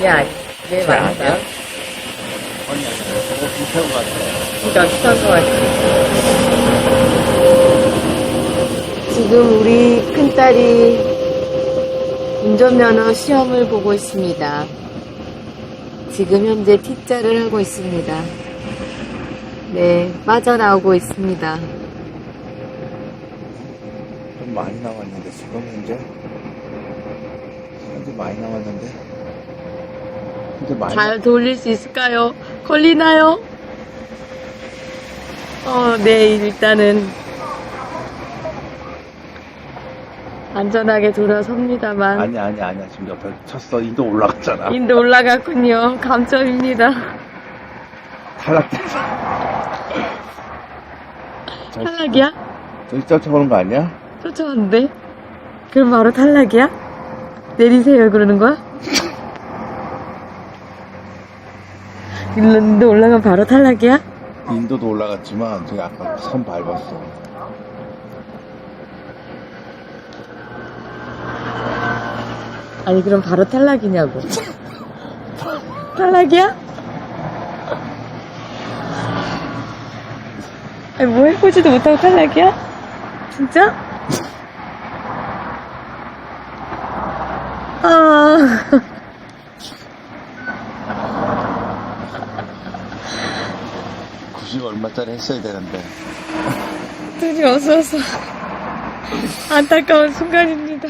야, 내잘 맞다. 아니야? 아니, 아니, 저거 비슷한 것 같아. 진짜 비슷한 것 같아. 지금 우리 큰딸이 운전면허 시험을 보고 있습니다. 지금 현재 T자를 하고 있습니다. 네, 빠져나오고 있습니다. 좀 많이 남았는데, 지금 현재? 현재 많이 남았는데? 많이 잘 돌릴 수 있을까요? 걸리나요? 어, 네, 일단은 안전하게 돌아섭니다만 아니, 아니, 아니야. 지금 옆에 쳤어. 인도 올라갔잖아. 인도 올라갔군요. 감점입니다. 탈락됐어. 저- 탈락이야? 저기 쫓아오는 거 아니야? 쫓아왔는데? 그럼 바로 탈락이야? 내리세요 그러는 거야? 인도 올라가면 바로 탈락이야? 인도도 올라갔지만, 저기 아까 선 밟았어. 아니 그럼 바로 탈락이냐고 탈락이야? 아니 뭐 해보지도 못하고 탈락이야? 진짜? 아 구십 얼마짜리 했어야 되는데. 돈이 없어서 안타까운 순간입니다